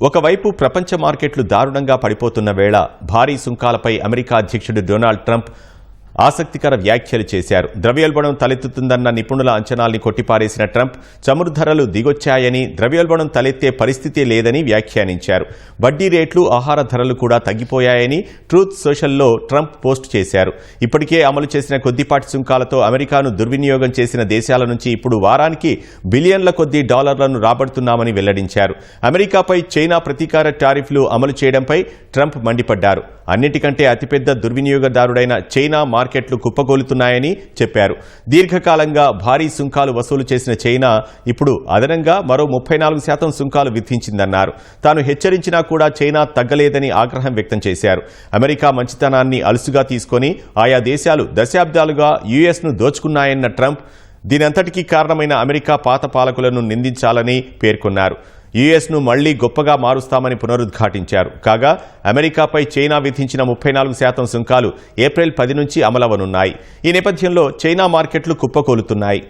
ఒకవైపు ప్రపంచ మార్కెట్లు దారుణంగా పడిపోతున్న వేళ భారీ సుంకాలపై అమెరికా అధ్యక్షుడు డొనాల్డ్ ట్రంప్ ఆసక్తికర వ్యాఖ్యలు చేశారు. ద్రవ్యోల్బణం తలెత్తుతుందన్న నిపుణుల అంచనాల్ని కొట్టిపారేసిన ట్రంప్ చమురు ధరలు దిగొచ్చాయని ద్రవ్యోల్బణం తలెత్తే పరిస్థితి లేదని వ్యాఖ్యానించారు. వడ్డీ రేట్లు ఆహార ధరలు కూడా తగ్గిపోయాయని ట్రూత్ సోషల్లో ట్రంప్ పోస్ట్ చేశారు. ఇప్పటికే అమలు చేసిన కొద్దిపాటి సుంకాలతో అమెరికాను దుర్వినియోగం చేసిన దేశాల నుంచి ఇప్పుడు వారానికి బిలియన్ల కొద్దీ డాలర్లను రాబడుతున్నామని వెల్లడించారు. అమెరికాపై చైనా ప్రతీకార టారిఫ్లు అమలు చేయడంపై ట్రంప్ మండిపడ్డారు. అన్నిటికంటే అతిపెద్ద దుర్వినియోగదారుడైన చైనా మార్కెట్లు కుప్పగోలుతున్నాయని చెప్పారు. దీర్ఘకాలంగా భారీ సుంకాలు వసూలు చేసిన చైనా ఇప్పుడు అదనంగా మరో ముప్పై నాలుగు శాతం సుంకాలు విధించిందన్నారు. తాను హెచ్చరించినా కూడా చైనా తగ్గలేదని ఆగ్రహం వ్యక్తం చేశారు. అమెరికా మంచితనాన్ని అలుసుగా తీసుకొని ఆయా దేశాలు దశాబ్దాలుగా యుఎస్ను దోచుకున్నాయన్న ట్రంప్ దీనంతటికీ కారణమైన అమెరికా పాత పాలకులను నిందించాలని పేర్కొన్నారు. యుఎస్ను మళ్ళీ గొప్పగా మారుస్తామని పునరుద్ఘాటించారు. కాగా అమెరికాపై చైనా విధించిన ముప్పై నాలుగు శాతం సుంకాలు ఏప్రిల్ పది నుంచి అమలవనున్నాయి. ఈ నేపథ్యంలో చైనా మార్కెట్లు కుప్పకూలుతున్నాయి.